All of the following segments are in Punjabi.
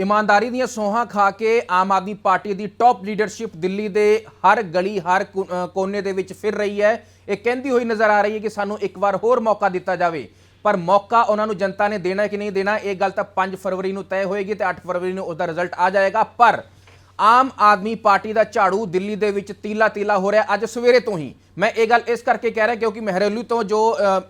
ਇਮਾਨਦਾਰੀ ਦੀਆਂ ਸੋਹਾਂ ਖਾ ਕੇ ਆਮ ਆਦਮੀ ਪਾਰਟੀ ਦੀ ਟੌਪ ਲੀਡਰਸ਼ਿਪ ਦਿੱਲੀ ਦੇ ਹਰ ਗਲੀ, ਹਰ ਕੋਨੇ ਦੇ ਵਿੱਚ ਫਿਰ ਰਹੀ ਹੈ। ਇਹ ਕਹਿੰਦੀ ਹੋਈ ਨਜ਼ਰ ਆ ਰਹੀ ਹੈ ਕਿ ਸਾਨੂੰ ਇੱਕ ਵਾਰ ਹੋਰ ਮੌਕਾ ਦਿੱਤਾ ਜਾਵੇ। ਪਰ ਮੌਕਾ ਉਹਨਾਂ ਨੂੰ ਜਨਤਾ ਨੇ ਦੇਣਾ ਕਿ ਨਹੀਂ ਦੇਣਾ, ਇਹ ਗੱਲ ਤਾਂ 5 ਫਰਵਰੀ ਨੂੰ ਤੈਅ ਹੋਏਗੀ ਤੇ 8 ਫਰਵਰੀ ਨੂੰ ਉਹਦਾ ਰਿਜ਼ਲਟ ਆ ਜਾਏਗਾ। ਪਰ ਆਮ ਆਦਮੀ ਪਾਰਟੀ ਦਾ ਝਾੜੂ ਦਿੱਲੀ ਦੇ ਵਿੱਚ ਤੀਲਾ ਤੀਲਾ ਹੋ ਰਿਹਾ ਅੱਜ ਸਵੇਰੇ ਤੋਂ ਹੀ। ਮੈਂ ਇਹ ਗੱਲ ਇਸ ਕਰਕੇ ਕਹਿ ਰਿਹਾ ਕਿਉਂਕਿ ਮਹਿਰੌਲੀ ਤੋਂ ਜੋ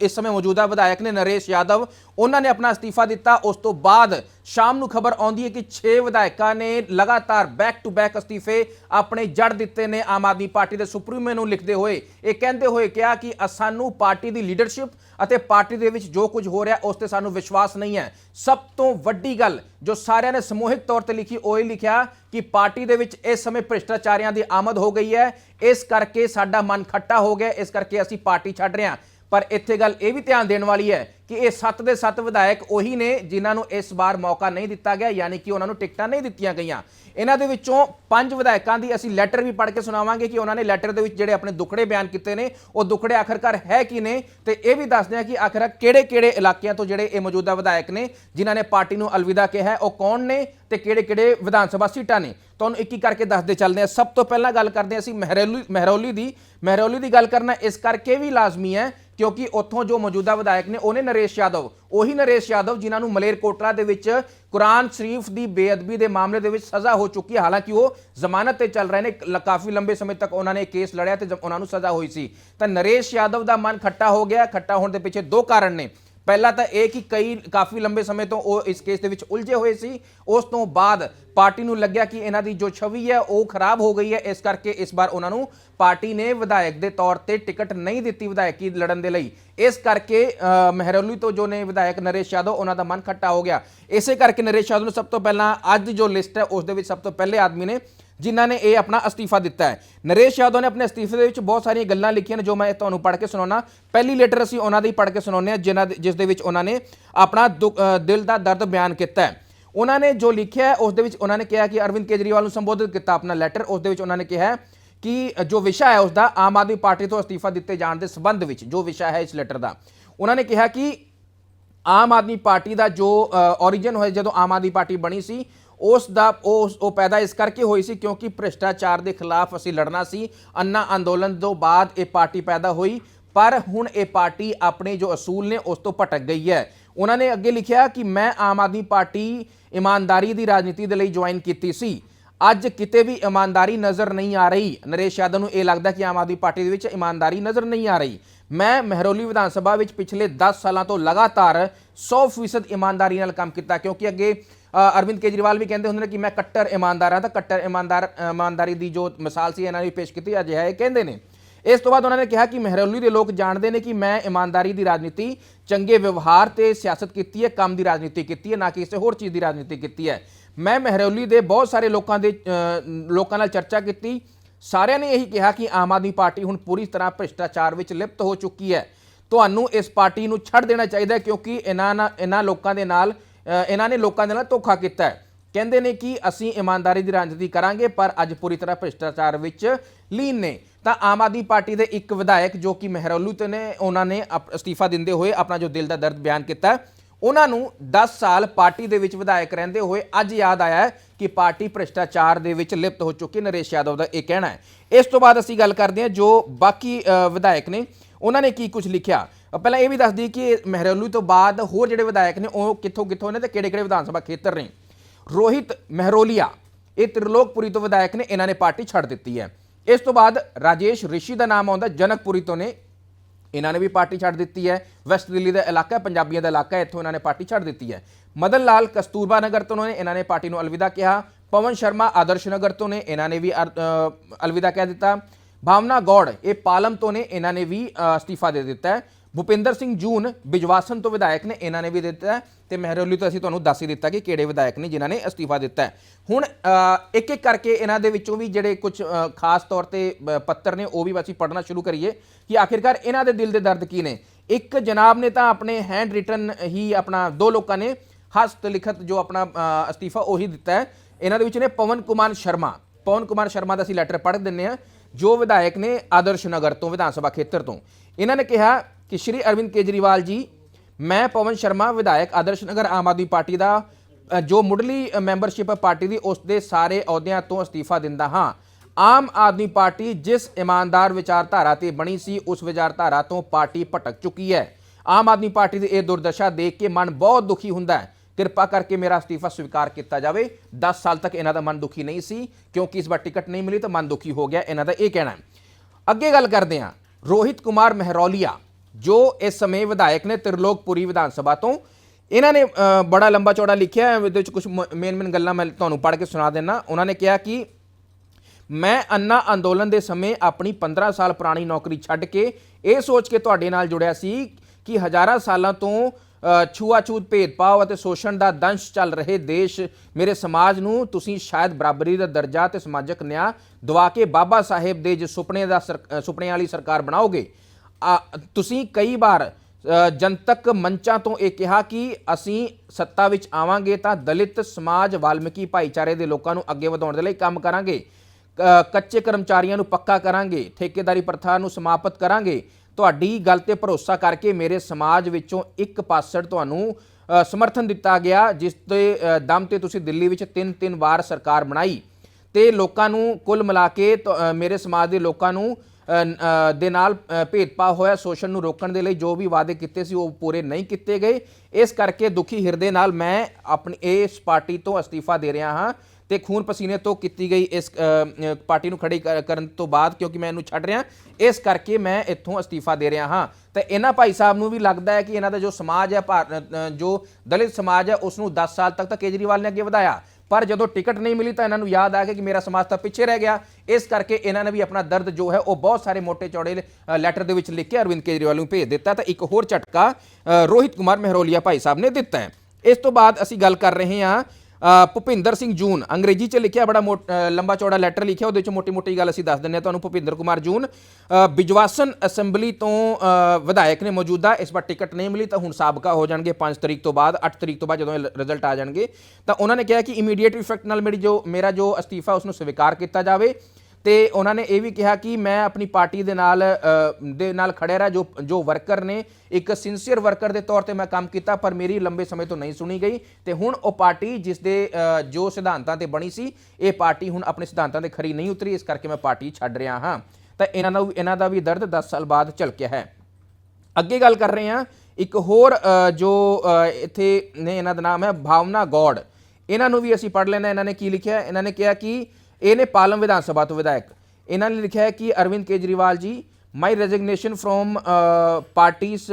ਇਸ ਸਮੇਂ ਮੌਜੂਦਾ ਵਿਧਾਇਕ ਨੇ ਨਰੇਸ਼ ਯਾਦਵ, ਉਹਨਾਂ ਨੇ ਆਪਣਾ ਅਸਤੀਫਾ ਦਿੱਤਾ। ਉਸ ਤੋਂ ਬਾਅਦ ਸ਼ਾਮ ਨੂੰ ਖਬਰ ਆਉਂਦੀ ਹੈ ਕਿ 6 ਵਿਧਾਇਕਾਂ ਨੇ ਲਗਾਤਾਰ ਬੈਕ ਟੂ ਬੈਕ ਅਸਤੀਫੇ ਆਪਣੇ ਜੜ ਦਿੱਤੇ ਨੇ ਆਮ ਆਦਮੀ ਪਾਰਟੀ ਦੇ ਸੁਪਰੀਮੋ ਨੂੰ ਲਿਖਦੇ ਹੋਏ। ਇਹ ਕਹਿੰਦੇ ਹੋਏ ਕਿਹਾ ਕਿ ਸਾਨੂੰ ਪਾਰਟੀ ਦੀ ਲੀਡਰਸ਼ਿਪ ਅਤੇ ਪਾਰਟੀ ਦੇ ਵਿੱਚ ਜੋ ਕੁਝ ਹੋ ਰਿਹਾ, ਉਸ ਤੇ ਸਾਨੂੰ ਵਿਸ਼ਵਾਸ ਨਹੀਂ ਹੈ। ਸਭ ਤੋਂ ਵੱਡੀ ਗੱਲ ਜੋ ਸਾਰਿਆਂ ਨੇ ਸਮੂਹਿਕ ਤੌਰ ਤੇ ਲਿਖੀ, ਉਹ ਇਹ ਲਿਖਿਆ ਕਿ ਪਾਰਟੀ ਦੇ ਵਿੱਚ ਇਸ ਸਮੇਂ ਭ੍ਰਿਸ਼ਟਾਚਾਰੀਆਂ ਦੀ ਆਮਦ ਹੋ ਗਈ ਹੈ। ਇਸ ਕਰਕੇ ਸਾਡਾ ਮਨ ਖੱਟਾ ਹੋ ਗਿਆ, ਇਸ ਕਰਕੇ ਅਸੀਂ ਪਾਰਟੀ ਛੱਡ ਰਹੇ ਹਾਂ। ਪਰ ਇੱਥੇ ਗੱਲ ਇਹ ਵੀ ਧਿਆਨ ਦੇਣ ਵਾਲੀ ਹੈ ਕਿ ਇਹ 7 ਦੇ 7 ਵਿਧਾਇਕ ਉਹੀ ਨੇ ਜਿਨ੍ਹਾਂ ਨੂੰ ਇਸ ਵਾਰ ਮੌਕਾ ਨਹੀਂ ਦਿੱਤਾ ਗਿਆ, ਯਾਨੀ ਕਿ ਉਹਨਾਂ ਨੂੰ ਟਿਕਟਾਂ ਨਹੀਂ ਦਿੱਤੀਆਂ ਗਈਆਂ। ਇਹਨਾਂ ਦੇ ਵਿੱਚੋਂ ਪੰਜ ਵਿਧਾਇਕਾਂ ਦੀ ਅਸੀਂ ਲੈਟਰ ਵੀ ਪੜ੍ਹ ਕੇ ਸੁਣਾਵਾਂਗੇ ਕਿ ਉਹਨਾਂ ਨੇ ਲੈਟਰ ਦੇ ਵਿੱਚ ਜਿਹੜੇ ਆਪਣੇ ਦੁੱਖੜੇ ਬਿਆਨ ਕੀਤੇ ਨੇ, ਉਹ ਦੁੱਖੜੇ ਆਖਰਕਾਰ ਹੈ ਕੀ ਨੇ? ਤੇ ਇਹ ਵੀ ਦੱਸਦੇ ਆ ਕਿ ਆਖਰ ਕਿਹੜੇ-ਕਿਹੜੇ ਇਲਾਕਿਆਂ ਤੋਂ ਜਿਹੜੇ ਇਹ ਮੌਜੂਦਾ ਵਿਧਾਇਕ ਨੇ, ਜਿਨ੍ਹਾਂ ਨੇ ਪਾਰਟੀ ਨੂੰ ਅਲਵਿਦਾ ਕਿਹਾ ਉਹ ਕੌਣ ਨੇ ਤੇ ਕਿਹੜੇ-ਕਿਹੜੇ ਵਿਧਾਨ ਸਭਾ ਸੀਟਾਂ ਨੇ? ਤੁਹਾਨੂੰ ਇੱਕ ਇੱਕ ਕਰਕੇ ਦੱਸਦੇ ਚੱਲਦੇ ਆ ਸਭ ਤੋਂ ਪਹਿਲਾਂ ਗੱਲ ਕਰਦੇ ਹਾਂ ਅਸੀਂ ਮਹਿਰੌਲੀ ਮਹਿਰੌਲੀ ਦੀ। ਮਹਿਰੌਲੀ ਦੀ ਗੱਲ ਕਰਨਾ ਇਸ ਕਰਕੇ ਵੀ ਲਾਜ਼ਮੀ ਹੈ, ਕਿਉਂਕਿ ਉੱਥੋਂ ਜੋ ਮੌਜੂਦਾ ਵਿਧਾਇਕ ਨੇ, ਉਹਨੇ ਨਰੇਸ਼ ਯਾਦਵ। ਉਹੀ ਨਰੇਸ਼ ਯਾਦਵ ਜਿਨ੍ਹਾਂ ਨੂੰ ਮਲੇਰਕੋਟਲਾ ਦੇ ਵਿੱਚ ਕੁਰਾਨ ਸ਼ਰੀਫ ਦੀ ਬੇਅਦਬੀ ਦੇ ਮਾਮਲੇ ਦੇ ਵਿੱਚ ਸਜ਼ਾ ਹੋ ਚੁੱਕੀ ਹੈ। ਹਾਲਾਂਕਿ ਉਹ ਜ਼ਮਾਨਤ ਤੇ ਚੱਲ ਰਹੇ ਨੇ ਕਾਫੀ ਲੰਬੇ ਸਮੇਂ ਤੱਕ ਉਹਨਾਂ ਨੇ ਕੇਸ ਲੜਿਆ ਤੇ ਉਹਨਾਂ ਨੂੰ ਸਜ਼ਾ ਹੋਈ ਸੀ। ਤਾਂ ਨਰੇਸ਼ ਯਾਦਵ ਦਾ ਮਨ ਖੱਟਾ ਹੋ ਗਿਆ। ਖੱਟਾ ਹੋਣ ਦੇ ਪਿੱਛੇ ਦੋ ਕਾਰਨ ਨੇ। ਪਹਿਲਾ ਤਾਂ ਇਹ ਕਿ ਕਈ ਕਾਫੀ ਲੰਬੇ ਸਮੇਂ ਤੋਂ ਉਹ ਇਸ ਕੇਸ ਦੇ ਵਿੱਚ ਉਲਝੇ ਹੋਏ ਸੀ। ਉਸ ਤੋਂ ਬਾਅਦ ਪਾਰਟੀ ਨੂੰ ਲੱਗਿਆ ਕਿ ਇਹਨਾਂ ਦੀ ਜੋ ਛਵੀ ਹੈ, ਉਹ ਖਰਾਬ ਹੋ ਗਈ ਹੈ। ਇਸ ਕਰਕੇ ਇਸ ਵਾਰ ਉਹਨਾਂ ਨੂੰ ਪਾਰਟੀ ਨੇ ਵਿਧਾਇਕ ਦੇ ਤੌਰ ਤੇ ਟਿਕਟ ਨਹੀਂ ਦਿੱਤੀ ਵਿਧਾਇਕੀ ਲੜਨ ਦੇ ਲਈ। ਇਸ ਕਰਕੇ ਮਹਿਰੌਲੀ ਤੋਂ ਜੋ ਨੇ ਵਿਧਾਇਕ ਨਰੇਸ਼ ਯਾਦਵ, ਉਹਨਾਂ ਦਾ ਮਨ ਖੱਟਾ ਹੋ ਗਿਆ। ਇਸੇ ਕਰਕੇ ਨਰੇਸ਼ ਯਾਦਵ ਨੂੰ ਸਭ ਤੋਂ ਪਹਿਲਾਂ ਅੱਜ ਜੋ ਲਿਸਟ ਹੈ, ਉਸ ਦੇ ਵਿੱਚ ਸਭ ਤੋਂ ਪਹਿਲੇ ਆਦਮੀ ਨੇ ਜਿਨ੍ਹਾਂ ਨੇ ਇਹ ਆਪਣਾ ਅਸਤੀਫਾ ਦਿੱਤਾ ਹੈ। ਨਰੇਸ਼ ਯਾਦਵ ਨੇ ਆਪਣੇ ਅਸਤੀਫੇ ਦੇ ਵਿੱਚ ਬਹੁਤ ਸਾਰੀਆਂ ਗੱਲਾਂ ਲਿਖੀਆਂ ਨੇ ਜੋ ਮੈਂ ਤੁਹਾਨੂੰ ਪੜ੍ਹ ਕੇ ਸੁਣਾਉਣਾ ਪਹਿਲੀ ਲੈਟਰ ਅਸੀਂ ਉਹਨਾਂ ਦੀ ਪੜ੍ਹ ਕੇ ਸੁਣਾਉਂਦੇ ਹਾਂ, ਜਿਨ੍ਹਾਂ ਦੇ- ਜਿਸ ਦੇ ਵਿੱਚ ਉਹਨਾਂ ਨੇ ਆਪਣਾ ਦੁੱਖ- ਦਿਲ ਦਾ ਦਰਦ ਬਿਆਨ ਕੀਤਾ ਹੈ। ਉਹਨਾਂ ਨੇ ਜੋ ਲਿਖਿਆ ਉਸ ਦੇ ਵਿੱਚ ਉਹਨਾਂ ਨੇ ਕਿਹਾ ਕਿ ਅਰਵਿੰਦ ਕੇਜਰੀਵਾਲ ਨੂੰ ਸੰਬੋਧਿਤ ਕੀਤਾ ਆਪਣਾ ਲੈਟਰ ਉਸ ਦੇ ਵਿੱਚ ਉਹਨਾਂ ਨੇ ਕਿਹਾ ਕਿ ਜੋ ਵਿਸ਼ਾ ਹੈ, ਉਸ ਦਾ ਆਮ ਆਦਮੀ ਪਾਰਟੀ ਤੋਂ ਅਸਤੀਫਾ ਦਿੱਤੇ ਜਾਣ ਦੇ ਸੰਬੰਧ ਵਿੱਚ ਜੋ ਵਿਸ਼ਾ ਹੈ ਇਸ ਲੈਟਰ ਦਾ। ਉਹਨਾਂ ਨੇ ਕਿਹਾ ਕਿ ਆਮ ਆਦਮੀ ਪਾਰਟੀ ਦਾ ਜੋ origin ਹੋਇਆ, ਜਦੋਂ ਆਮ ਆਦਮੀ ਪਾਰਟੀ ਬਣੀ ਸੀ ਉਸ ਦਾ ਉਹ ਉਹ ਪੈਦਾ ਇਸ ਕਰਕੇ ਹੋਈ ਸੀ ਕਿਉਂਕਿ ਭ੍ਰਿਸ਼ਟਾਚਾਰ ਦੇ ਖਿਲਾਫ ਅਸੀਂ ਲੜਨਾ ਸੀ, ਅੰਨਾ ਅੰਦੋਲਨ ਤੋਂ ਬਾਅਦ ਇਹ ਪਾਰਟੀ ਪੈਦਾ ਹੋਈ, ਪਰ ਹੁਣ ਇਹ ਪਾਰਟੀ ਆਪਣੇ ਜੋ ਅਸੂਲ ਨੇ ਉਸ ਤੋਂ ਭਟਕ ਗਈ ਹੈ। ਉਹਨਾਂ ਨੇ ਅੱਗੇ ਲਿਖਿਆ ਕਿ ਮੈਂ ਆਮ ਆਦਮੀ ਪਾਰਟੀ ਇਮਾਨਦਾਰੀ ਦੀ ਰਾਜਨੀਤੀ ਦੇ ਲਈ ਜੁਆਇਨ ਕੀਤੀ ਸੀ। ਅੱਜ ਕਿਤੇ ਵੀ ਇਮਾਨਦਾਰੀ ਨਜ਼ਰ ਨਹੀਂ ਆ ਰਹੀ। ਨਰੇਸ਼ ਯਾਦਵ ਨੂੰ ਇਹ ਲੱਗਦਾ ਕਿ ਆਮ ਆਦਮੀ ਪਾਰਟੀ ਦੇ ਵਿੱਚ ਇਮਾਨਦਾਰੀ ਨਜ਼ਰ ਨਹੀਂ ਆ ਰਹੀ। ਮੈਂ ਮਹਿਰੋਲੀ ਵਿਧਾਨ ਸਭਾ ਵਿੱਚ ਪਿਛਲੇ 10 ਸਾਲਾਂ ਤੋਂ ਲਗਾਤਾਰ 100% ਇਮਾਨਦਾਰੀ ਨਾਲ ਕੰਮ ਕੀਤਾ, ਕਿਉਂਕਿ ਅੱਗੇ ਅਰਵਿੰਦ ਕੇਜਰੀਵਾਲ ਵੀ ਕਹਿੰਦੇ ਹੁੰਦੇ ਨੇ ਕਿ ਮੈਂ ਕੱਟਰ ਇਮਾਨਦਾਰ ਹਾਂ, ਤਾਂ ਕੱਟਰ ਇਮਾਨਦਾਰ, ਇਮਾਨਦਾਰੀ ਦੀ ਜੋ ਮਿਸਾਲ ਸੀ, ਇਹਨਾਂ ਨੇ ਪੇਸ਼ ਕੀਤੀ, ਅੱਜ ਇਹ ਕਹਿੰਦੇ ਨੇ। ਇਸ ਤੋਂ ਬਾਅਦ ਉਹਨਾਂ ਨੇ ਕਿਹਾ ਕਿ ਮਹਿਰੌਲੀ ਦੇ ਲੋਕ ਜਾਣਦੇ ਨੇ ਕਿ ਮੈਂ ਇਮਾਨਦਾਰੀ ਦੀ ਰਾਜਨੀਤੀ, ਚੰਗੇ ਵਿਵਹਾਰ ਤੇ ਸਿਆਸਤ ਕੀਤੀ ਹੈ, ਕੰਮ ਦੀ ਰਾਜਨੀਤੀ ਕੀਤੀ ਹੈ, ਨਾ ਕਿ ਕਿਸੇ ਹੋਰ ਚੀਜ਼ ਦੀ ਰਾਜਨੀਤੀ ਕੀਤੀ ਹੈ। ਮੈਂ ਮਹਿਰੌਲੀ ਦੇ ਬਹੁਤ ਸਾਰੇ ਲੋਕਾਂ ਦੇ ਲੋਕਾਂ ਨਾਲ ਚਰਚਾ ਕੀਤੀ। ਸਾਰਿਆਂ ਨੇ ਇਹੀ ਕਿਹਾ ਕਿ ਆਮ ਆਦਮੀ ਪਾਰਟੀ ਹੁਣ ਪੂਰੀ ਤਰ੍ਹਾਂ ਭ੍ਰਿਸ਼ਟਾਚਾਰ ਵਿੱਚ ਲਿਪਤ ਹੋ ਚੁੱਕੀ ਹੈ। ਤੁਹਾਨੂੰ ਇਸ ਪਾਰਟੀ ਨੂੰ ਛੱਡ ਦੇਣਾ ਚਾਹੀਦਾ ਹੈ ਕਿਉਂਕਿ ਇਹਨਾਂ ਨਾਲ, ਇਹਨਾਂ ਲੋਕਾਂ ਦੇ ਨਾਲ ਇਹਨਾਂ ਨੇ ਲੋਕਾਂ ਦੇ ਨਾਲ ਧੋਖਾ ਕੀਤਾ ਹੈ। ਕਹਿੰਦੇ ਨੇ ਕਿ ਅਸੀਂ ਇਮਾਨਦਾਰੀ ਦੀ ਰਾਜਨੀਤੀ ਕਰਾਂਗੇ, ਪਰ ਅੱਜ ਪੂਰੀ ਤਰ੍ਹਾਂ ਭ੍ਰਿਸ਼ਟਾਚਾਰ ਵਿੱਚ ਲੀਨ ਨੇ। ਤਾਂ ਆਮ ਆਦਮੀ ਪਾਰਟੀ ਦੇ ਇੱਕ ਵਿਧਾਇਕ ਜੋ ਕਿ ਮਹਿਰੌਲੂ ਤੇ ਨੇ, ਉਹਨਾਂ ਨੇ ਅਪ- ਅਸਤੀਫਾ ਦਿੰਦੇ ਹੋਏ ਆਪਣਾ ਜੋ ਦਿਲ ਦਾ ਦਰਦ ਬਿਆਨ ਕੀਤਾ। ਉਹਨਾਂ ਨੂੰ 10 ਸਾਲ ਪਾਰਟੀ ਦੇ ਵਿੱਚ ਵਿਧਾਇਕ ਰਹਿੰਦੇ ਹੋਏ ਅੱਜ ਯਾਦ ਆਇਆ ਕਿ ਪਾਰਟੀ ਭ੍ਰਿਸ਼ਟਾਚਾਰ ਦੇ ਵਿੱਚ ਲਿਪਤ ਹੋ ਚੁੱਕੀ ਨਰੇਸ਼ ਯਾਦਵ ਦਾ ਇਹ ਕਹਿਣਾ ਹੈ। ਇਸ ਤੋਂ ਬਾਅਦ ਅਸੀਂ ਗੱਲ ਕਰਦੇ ਹਾਂ ਜੋ ਬਾਕੀ ਵਿਧਾਇਕ ਨੇ। ਉਹਨਾਂ ਨੇ ਕੀ ਕੁਝ ਲਿਖਿਆ? ਪਹਿਲਾਂ ਇਹ ਵੀ ਦੱਸ ਦਈਏ ਕਿ ਮਹਿਰੌਲੂ ਤੋਂ ਬਾਅਦ ਹੋਰ ਜਿਹੜੇ ਵਿਧਾਇਕ ਨੇ, ਉਹ ਕਿੱਥੋਂ ਕਿੱਥੋਂ ਨੇ ਤੇ ਕਿਹੜੇ ਕਿਹੜੇ ਵਿਧਾਨ ਸਭਾ ਖੇਤਰ ਨੇ? ਰੋਹਿਤ ਮਹਿਰੋਲੀਆ, ਇਹ ਤ੍ਰਿਲੋਕਪੁਰੀ ਤੋਂ ਵਿਧਾਇਕ ਨੇ, ਇਹਨਾਂ ਨੇ ਪਾਰਟੀ ਛੱਡ ਦਿੱਤੀ ਹੈ। ਇਸ ਤੋਂ ਬਾਅਦ ਰਾਜੇਸ਼ ਰਿਸ਼ੀ ਦਾ ਨਾਮ ਆਉਂਦਾ ਜਨਕਪੁਰੀ ਤੋਂ ਨੇ। ਇਹਨਾਂ ਨੇ ਵੀ ਪਾਰਟੀ ਛੱਡ ਦਿੱਤੀ ਹੈ। ਵੈਸਟ ਦਿੱਲੀ ਦਾ ਇਲਾਕਾ ਹੈ, ਪੰਜਾਬੀਆਂ ਦਾ ਇਲਾਕਾ ਹੈ, ਇੱਥੋਂ ਇਹਨਾਂ ਨੇ ਪਾਰਟੀ ਛੱਡ ਦਿੱਤੀ ਹੈ। ਮਦਨ ਲਾਲ ਕਸਤੂਰਬਾ ਨਗਰ ਤੋਂ ਨੇ, ਇਹਨਾਂ ਨੇ ਪਾਰਟੀ ਨੂੰ ਅਲਵਿਦਾ ਕਿਹਾ। ਪਵਨ ਸ਼ਰਮਾ ਆਦਰਸ਼ ਨਗਰ ਤੋਂ ਨੇ, ਇਹਨਾਂ ਨੇ ਵੀ ਅਲਵਿਦਾ ਕਹਿ ਦਿੱਤਾ। ਭਾਵਨਾ ਗੌੜ, ਇਹ ਪਾਲਮ ਤੋਂ ਨੇ, ਇਹਨਾਂ ਨੇ ਵੀ ਅਸਤੀਫਾ ਦੇ ਦਿੱਤਾ ਹੈ। ਭੁਪਿੰਦਰ ਸਿੰਘ ਜੂਨ ਬਿਜਵਾਸਨ ਤੋਂ ਵਿਧਾਇਕ ਨੇ, ਇਹਨਾਂ ਨੇ ਵੀ ਦਿੱਤਾ ਹੈ ਤੇ ਮਹਿਰੌਲੀ ਤੋਂ ਅਸੀਂ ਤੁਹਾਨੂੰ ਦੱਸ ਹੀ ਦਿੱਤਾ ਕਿ ਕਿਹੜੇ ਵਿਧਾਇਕ ਨੇ ਜਿਨ੍ਹਾਂ ਨੇ ਅਸਤੀਫਾ ਦਿੱਤਾ ਹੈ। ਹੁਣ ਇੱਕ ਇੱਕ ਕਰਕੇ ਇਹਨਾਂ ਦੇ ਵਿੱਚੋਂ ਵੀ ਜਿਹੜੇ ਕੁਝ ਖਾਸ ਤੌਰ ਤੇ ਪੱਤਰ ਨੇ, ਉਹ ਵੀ ਅਸੀਂ ਪੜ੍ਹਨਾ ਸ਼ੁਰੂ ਕਰੀਏ ਕਿ ਆਖਿਰਕਾਰ ਇਹਨਾਂ ਦੇ ਦਿਲ ਦੇ ਦਰਦ ਕੀ ਨੇ। ਇੱਕ ਜਨਾਬ ਨੇ ਤਾਂ ਆਪਣੇ ਹੈਂਡ ਰਿਟਨ ਹੀ ਆਪਣਾ ਦੋ ਲੋਕਾਂ ਨੇ ਹਸਤ ਲਿਖਤ ਜੋ ਆਪਣਾ ਅਸਤੀਫਾ ਉਹੀ ਦਿੱਤਾ ਹੈ। ਇਹਨਾਂ ਦੇ ਵਿੱਚ ਨੇ ਪਵਨ ਕੁਮਾਰ ਸ਼ਰਮਾ। ਪਵਨ ਕੁਮਾਰ ਸ਼ਰਮਾ ਦਾ ਅਸੀਂ ਲੈਟਰ ਪੜ੍ਹ ਦਿੰਨੇ ਆ ਜੋ ਵਿਧਾਇਕ ਨੇ ਆਦਰਸ਼ ਨਗਰ ਤੋਂ, ਵਿਧਾਨ ਸਭਾ ਖੇਤਰ ਤੋਂ। ਇਹਨਾਂ ਨੇ ਕਿਹਾ ਕਿ ਸ਼੍ਰੀ ਅਰਵਿੰਦ ਕੇਜਰੀਵਾਲ ਜੀ, ਮੈਂ ਪਵਨ ਸ਼ਰਮਾ, ਵਿਧਾਇਕ ਆਦਰਸ਼ ਨਗਰ ਆਮ ਆਦਮੀ ਪਾਰਟੀ ਦਾ ਜੋ ਮੁੱਢਲੀ ਮੈਂਬਰਸ਼ਿਪ ਹੈ ਪਾਰਟੀ ਦੀ ਉਸ ਦੇ ਸਾਰੇ ਅਹੁਦਿਆਂ ਤੋਂ ਅਸਤੀਫਾ ਦਿੰਦਾ ਹਾਂ। ਆਮ ਆਦਮੀ ਪਾਰਟੀ ਜਿਸ ਇਮਾਨਦਾਰ ਵਿਚਾਰਧਾਰਾ ਤੇ ਬਣੀ ਸੀ, ਉਸ ਵਿਚਾਰਧਾਰਾ ਤੋਂ ਪਾਰਟੀ ਭਟਕ ਚੁੱਕੀ ਹੈ। ਆਮ ਆਦਮੀ ਪਾਰਟੀ ਦੀ ਇਹ ਦੁਰਦਸ਼ਾ ਦੇਖ ਕੇ ਮਨ ਬਹੁਤ ਦੁਖੀ ਹੁੰਦਾ ਹੈ। ਕਿਰਪਾ ਕਰਕੇ ਮੇਰਾ ਅਸਤੀਫਾ ਸਵੀਕਾਰ ਕੀਤਾ ਜਾਵੇ। 10 ਸਾਲ ਤੱਕ ਇਹਨਾਂ ਦਾ ਮਨ ਦੁਖੀ ਨਹੀਂ ਸੀ, ਕਿਉਂਕਿ ਇਸ ਵਾਰ ਟਿਕਟ ਨਹੀਂ ਮਿਲੀ ਤਾਂ ਮਨ ਦੁਖੀ ਹੋ ਗਿਆ, ਇਹਨਾਂ ਦਾ ਇਹ ਕਹਿਣਾ ਹੈ। ਅੱਗੇ ਗੱਲ ਕਰਦੇ ਹਾਂ। ਰੋਹਿਤ ਕੁਮਾਰ ਮਹਿਰੌਲੀਆ ਜੋ ਇਸ ਸਮੇਂ ਵਿਧਾਇਕ ਨੇ ਤਿਰਲੋਕਪੁਰੀ ਵਿਧਾਨ ਸਭਾ ਤੋਂ ਇਹਨਾਂ ਨੇ ਬੜਾ ਲੰਬਾ ਚੌੜਾ ਲਿਖਿਆ ਹੈ ਇਹਦੇ ਵਿੱਚ ਕੁਝ ਮੇਨ ਮੇਨ ਗੱਲਾਂ ਮੈਂ ਤੁਹਾਨੂੰ ਪੜ੍ਹ ਕੇ ਸੁਣਾ ਦੇਣਾ ਉਹਨਾਂ ਨੇ ਕਿਹਾ ਕਿ ਮੈਂ ਅੰਨਾ ਅੰਦੋਲਨ ਦੇ ਸਮੇਂ ਆਪਣੀ 15 ਸਾਲ ਪੁਰਾਣੀ ਨੌਕਰੀ ਛੱਡ ਕੇ ਇਹ ਸੋਚ ਕੇ ਤੁਹਾਡੇ ਨਾਲ ਜੁੜਿਆ ਸੀ ਕਿ ਹਜ਼ਾਰਾਂ ਸਾਲਾਂ ਤੋਂ ਅ, ਛੂਆ-ਛੂਤ ਭੇਦਭਾਵ ਅਤੇ ਸ਼ੋਸ਼ਣ ਦਾ ਦੰਸ਼ ਚੱਲ ਰਹੇ ਦੇਸ਼ ਮੇਰੇ ਸਮਾਜ ਨੂੰ ਤੁਸੀਂ ਸ਼ਾਇਦ ਬਰਾਬਰੀ ਦਾ ਦਰਜਾ ਤੇ ਸਮਾਜਿਕ ਨਿਆਂ ਦਵਾ ਕੇ ਬਾਬਾ ਸਾਹਿਬ ਦੇ ਜਿਸ ਸੁਪਨੇ ਦਾ ਸਰ- ਅ, ਸੁਪਨੇ ਵਾਲੀ ਸਰਕਾਰ ਬਣਾਓਗੇ ਤੁਸੀਂ ਕਈ ਵਾਰ ਜਨਤਕ ਮੰਚਾਂ ਤੋਂ ਇਹ ਕਿਹਾ ਕਿ ਅਸੀਂ ਸੱਤਾ ਵਿੱਚ ਆਵਾਂਗੇ ਤਾਂ ਦਲਿਤ ਸਮਾਜ ਵਾਲਮੀਕੀ ਭਾਈਚਾਰੇ ਦੇ ਲੋਕਾਂ ਨੂੰ ਅੱਗੇ ਵਧਾਉਣ ਦੇ ਲਈ ਕੰਮ ਕਰਾਂਗੇ। ਕ- ਕੱਚੇ ਕਰਮਚਾਰੀਆਂ ਨੂੰ ਪੱਕਾ ਕਰਾਂਗੇ, ਠੇਕੇਦਾਰੀ ਪ੍ਰਥਾ ਨੂੰ ਸਮਾਪਤ ਕਰਾਂਗੇ। ਤੁਹਾਡੀ ਗੱਲ ਤੇ ਭਰੋਸਾ ਕਰਕੇ ਮੇਰੇ ਸਮਾਜ ਵਿੱਚੋਂ ਇੱਕ ਪਾਸੜ ਤੁਹਾਨੂੰ ਸਮਰਥਨ ਦਿੱਤਾ ਗਿਆ, ਜਿਸ ਦੇ ਦਮ ਤੇ ਤੁਸੀਂ ਦਿੱਲੀ ਵਿੱਚ ਤਿੰਨ ਤਿੰਨ ਵਾਰ ਸਰਕਾਰ ਬਣਾਈ। ਤੇ ਲੋਕਾਂ ਨੂੰ ਕੁੱਲ ਮਿਲਾ ਕੇ ਤ- ਮੇਰੇ ਸਮਾਜ ਦੇ ਲੋਕਾਂ ਨੂੰ ਦੇ ਨਾਲ ਭੇਦਭਾਵ ਹੋਇਆ। ਸ਼ੋਸ਼ਣ ਨੂੰ ਰੋਕਣ ਦੇ ਲਈ ਜੋ ਵੀ ਵਾਅਦੇ ਕੀਤੇ ਸੀ, ਉਹ ਪੂਰੇ ਨਹੀਂ ਕੀਤੇ ਗਏ। ਇਸ ਕਰਕੇ ਦੁਖੀ ਹਿਰਦੇ ਨਾਲ ਮੈਂ ਆਪਣੀ ਇਸ ਪਾਰਟੀ ਤੋਂ ਅਸਤੀਫਾ ਦੇ ਰਿਹਾ ਹਾਂ ਤੇ ਖੂਨ ਪਸੀਨੇ ਤੋਂ ਕੀਤੀ ਗਈ ਇਸ ਪਾਰਟੀ ਨੂੰ ਖੜੀ ਕਰਨ ਤੋਂ ਬਾਅਦ, ਕਿਉਂਕਿ ਮੈਂ ਇਹਨੂੰ ਛੱਡ ਰਿਹਾ, ਇਸ ਕਰਕੇ ਮੈਂ ਇੱਥੋਂ ਅਸਤੀਫਾ ਦੇ ਰਿਹਾ ਹਾਂ। ਤੇ ਇਹਨਾਂ ਭਾਈ ਸਾਹਿਬ ਨੂੰ ਵੀ ਲੱਗਦਾ ਹੈ ਕਿ ਇਹਨਾਂ ਦਾ ਜੋ ਸਮਾਜ ਹੈ, ਭਾਰ- ਜੋ ਦਲਿਤ ਸਮਾਜ ਹੈ ਉਸ ਨੂੰ 10 ਸਾਲ ਤੱਕ ਤਾਂ ਕੇਜਰੀਵਾਲ ਨੇ ਅੱਗੇ ਵਧਾਇਆ। ਪਰ ਜਦੋਂ ਟਿਕਟ ਨਹੀਂ ਮਿਲੀ ਤਾਂ ਇਹਨਾਂ ਨੂੰ ਯਾਦ ਆ ਗਿਆ ਕਿ ਮੇਰਾ ਸਮਾਜ ਤਾਂ ਪਿੱਛੇ ਰਹਿ ਗਿਆ। ਇਸ ਕਰਕੇ ਇਹਨਾਂ ਨੇ ਵੀ ਆਪਣਾ ਦਰਦ ਜੋ ਹੈ ਉਹ ਬਹੁਤ ਸਾਰੇ ਮੋٹے ਚੌੜੇ ਲੈਟਰ ਦੇ ਵਿੱਚ ਲਿਖ ਕੇ ਅਰਵਿੰਦ ਕੇਜਰੀਵਾਲ ਨੂੰ ਭੇਜ ਦਿੱਤਾ। ਤਾਂ ਇੱਕ ਹੋਰ ਝਟਕਾ ਰੋਹਿਤ ਕੁਮਾਰ ਮਹਿਰੋਲੀਆ ਭਾਈ ਸਾਹਿਬ ਨੇ ਦਿੱਤਾ ਹੈ। ਇਸ ਤੋਂ ਬਾਅਦ ਅਸੀਂ ਗੱਲ ਕਰ ਰਹੇ ਹਾਂ ਭੁਪਿੰਦਰ ਸਿੰਘ ਜੂਨ, ਅੰਗਰੇਜ਼ੀ 'ਚ ਲਿਖਿਆ ਬੜਾ ਮੋ- ਲੰਬਾ ਚੌੜਾ ਲੈਟਰ ਲਿਖਿਆ, ਉਹਦੇ 'ਚ ਮੋਟੀ ਮੋਟੀ ਗੱਲ ਅਸੀਂ ਦੱਸ ਦਿੰਦੇ ਹਾਂ। ਤੁਹਾਨੂੰ ਭੁਪਿੰਦਰ ਕੁਮਾਰ ਜੂਨ ਬਿਜਵਾਸਨ ਅਸੈਂਬਲੀ ਤੋਂ ਵਿਧਾਇਕ ਨੇ ਮੌਜੂਦਾ, ਇਸ ਵਾਰ ਟਿਕਟ ਨਹੀਂ ਮਿਲੀ ਤਾਂ ਹੁਣ ਸਾਬਕਾ ਹੋ ਜਾਣਗੇ 5 ਤਰੀਕ ਤੋਂ ਬਾਅਦ 8 ਤਰੀਕ ਤੋਂ ਬਾਅਦ ਜਦੋਂ ਰਿਜ਼ਲਟ ਆ ਜਾਣਗੇ। ਤਾਂ ਉਹਨਾਂ ਨੇ ਕਿਹਾ ਕਿ ਇਮੀਡੀਏਟ ਇਫੈਕਟ ਨਾਲ ਮੇਰੀ ਜੋ, ਮੇਰਾ ਜੋ ਅਸਤੀਫਾ ਉਸ ਨੂੰ ਸਵੀਕਾਰ ਕੀਤਾ ਜਾਵੇ। ਤੇ ਉਹਨਾਂ ਨੇ ਇਹ ਵੀ ਕਿਹਾ ਕਿ ਮੈਂ ਆਪਣੀ ਪਾਰਟੀ ਦੇ ਨਾਲ ਦੇ ਨਾਲ ਖੜਿਆ ਰਹਾ, ਜੋ ਜੋ ਵਰਕਰ ਨੇ, ਇੱਕ ਸਿੰਸੀਅਰ ਵਰਕਰ ਦੇ ਤੌਰ ਤੇ ਮੈਂ ਕੰਮ ਕੀਤਾ, ਪਰ ਮੇਰੀ ਲੰਬੇ ਸਮੇਂ ਤੋਂ ਨਹੀਂ ਸੁਣੀ ਗਈ। ਤੇ ਹੁਣ ਉਹ ਪਾਰਟੀ ਜਿਸ ਦੇ ਜੋ ਸਿਧਾਂਤਾਂ ਤੇ ਬਣੀ ਸੀ, ਇਹ ਪਾਰਟੀ ਹੁਣ ਆਪਣੇ ਸਿਧਾਂਤਾਂ ਤੇ ਖਰੀ ਨਹੀਂ ਉਤਰੀ, ਇਸ ਕਰਕੇ ਮੈਂ ਪਾਰਟੀ ਛੱਡ ਰਿਹਾ ਹਾਂ। ਤਾਂ ਇਹਨਾਂ ਨੂੰ, ਇਹਨਾਂ ਦਾ ਵੀ ਦਰਦ 10 ਸਾਲ ਬਾਅਦ ਝਲਕਿਆ ਹੈ। ਅੱਗੇ ਗੱਲ ਕਰ ਰਹੇ ਹਾਂ, ਇੱਕ ਹੋਰ ਜੋ ਇੱਥੇ ਨੇ ਇਹਨਾਂ ਦਾ ਨਾਮ ਹੈ ਭਾਵਨਾ ਗੌਡ ਇਹਨਾਂ ਨੂੰ ਵੀ ਅਸੀਂ ਪੜ੍ਹ ਲੈਣਾ ਇਹਨਾਂ ਨੇ ਕੀ ਲਿਖਿਆ ਇਹਨਾਂ ਨੇ ਕਿਹਾ ਕਿ ਇਹ ਨੇ ਪਾਲਮ ਵਿਧਾਨ ਸਭਾ ਤੋਂ ਵਿਧਾਇਕ ਇਹਨਾਂ ਨੇ ਲਿਖਿਆ ਹੈ ਕਿ Arvind Kejriwal ji my resignation from party's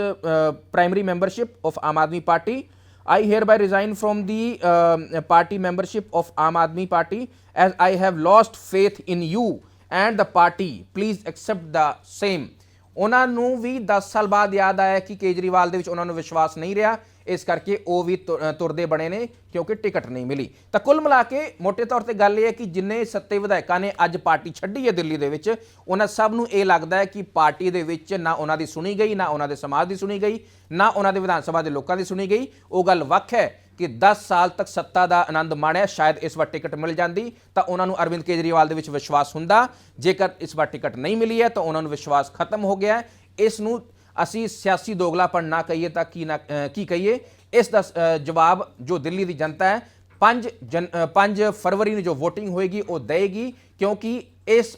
primary membership of Aam Aadmi party I hereby resign from the um, party membership of Aam Aadmi Party as I have lost faith in you and the party. Please accept the same. ਉਹਨਾਂ ਨੂੰ ਵੀ 10 ਸਾਲ ਬਾਅਦ ਯਾਦ ਆਇਆ ਕਿ ਕੇਜਰੀਵਾਲ ਦੇ ਵਿੱਚ ਉਹਨਾਂ ਨੂੰ ਵਿਸ਼ਵਾਸ ਨਹੀਂ ਰਿਹਾ ਇਸ ਕਰਕੇ ਉਹ ਵੀ ਤੁ- ਤੁਰਦੇ ਬਣੇ ਨੇ ਕਿਉਂਕਿ ਟਿਕਟ ਨਹੀਂ ਮਿਲੀ। ਤਾਂ ਕੁੱਲ ਮਿਲਾ ਕੇ ਮੋٹے ਤੌਰ ਤੇ ਗੱਲ ਇਹ ਹੈ ਕਿ ਜਿੰਨੇ ਸੱਤੇ ਵਿਧਾਇਕਾਂ ਨੇ ਅੱਜ ਪਾਰਟੀ ਛੱਡੀ ਹੈ ਦਿੱਲੀ ਦੇ ਵਿੱਚ, ਉਹਨਾਂ ਸਭ ਨੂੰ ਇਹ ਲੱਗਦਾ ਹੈ ਕਿ ਪਾਰਟੀ ਦੇ ਵਿੱਚ ਨਾ ਉਹਨਾਂ ਦੀ ਸੁਣੀ ਗਈ, ਨਾ ਉਹਨਾਂ ਦੇ ਸਮਾਜ ਦੀ ਸੁਣੀ ਗਈ, ਨਾ ਉਹਨਾਂ ਦੇ ਵਿਧਾਨ ਸਭਾ ਦੇ ਲੋਕਾਂ ਦੀ ਸੁਣੀ ਗਈ। ਉਹ ਗੱਲ ਵੱਖ ਹੈ ਕਿ 10 ਸਾਲ ਤੱਕ ਸੱਤਾ ਦਾ ਆਨੰਦ ਮਾਣਿਆ, ਸ਼ਾਇਦ ਇਸ ਵਾਰ ਟਿਕਟ ਮਿਲ ਜਾਂਦੀ, ਤਾਂ ਉਹਨਾਂ ਨੂੰ ਅਰਵਿੰਦ ਕੇਜਰੀਵਾਲ ਦੇ ਵਿੱਚ ਵਿਸ਼ਵਾਸ ਹੁੰਦਾ। ਜੇਕਰ ਇਸ ਵਾਰ ਟਿਕਟ ਨਹੀਂ ਮਿਲੀ ਹੈ, ਤਾਂ ਉਹਨਾਂ ਨੂੰ ਵਿਸ਼ਵਾਸ ਖਤਮ ਹੋ ਗਿਆ ਇਸ ਨੂੰ ਅਸੀਂ ਸਿਆਸੀ ਦੋਗਲਾਪਣ ਨਾ ਕਹੀਏ ਤਾਂ ਕੀ ਨਾ ਕੀ ਕਹੀਏ? ਇਸ ਦਾ ਅ, ਜਵਾਬ ਜੋ ਦਿੱਲੀ ਦੀ ਜਨਤਾ ਹੈ 5 ਜਨ 5 ਫਰਵਰੀ ਨੂੰ ਜੋ VOTING ਹੋਏਗੀ ਉਹ ਦੇਗੀ ਕਿਉਂਕਿ ਇਸ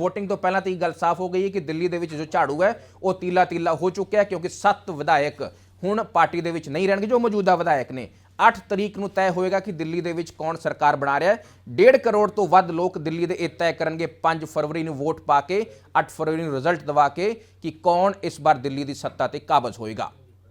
VOTING ਤੋਂ ਪਹਿਲਾਂ ਤਾਂ ਇਹ ਗੱਲ ਸਾਫ਼ ਹੋ ਗਈ ਹੈ ਕਿ ਦਿੱਲੀ ਦੇ ਵਿੱਚ ਜੋ ਝਾੜੂ ਹੈ ਉਹ ਤੀਲਾ ਤੀਲਾ ਹੋ ਚੁੱਕਿਆ ਹੈ ਕਿਉਂਕਿ 7 ਵਿਧਾਇਕ ਹੁਣ ਪਾਰਟੀ ਦੇ ਵਿੱਚ ਨਹੀਂ ਰਹਿਣਗੇ ਜੋ ਮੌਜੂਦਾ ਵਿਧਾਇਕ ਨੇ। 8 ਤਰੀਕ ਨੂੰ ਤੈਅ ਹੋਏਗਾ ਕਿ ਦਿੱਲੀ ਦੇ ਵਿੱਚ ਕੌਣ ਸਰਕਾਰ ਬਣਾ ਰਿਹਾ ਹੈ। 1.5 ਕਰੋੜ ਤੋਂ ਵੱਧ ਲੋਕ ਦਿੱਲੀ ਦੇ ਇਹ ਤੈਅ ਕਰਨਗੇ। 5 ਫਰਵਰੀ ਨੂੰ ਵੋਟ ਪਾ ਕੇ 8 ਫਰਵਰੀ ਨੂੰ ਰਿਜ਼ਲਟ ਦਵਾ ਕੇ ਕਿ ਕੌਣ ਇਸ ਵਾਰ ਦਿੱਲੀ ਦੀ ਸੱਤਾ ਤੇ ਕਾਬਜ਼ ਹੋਏਗਾ।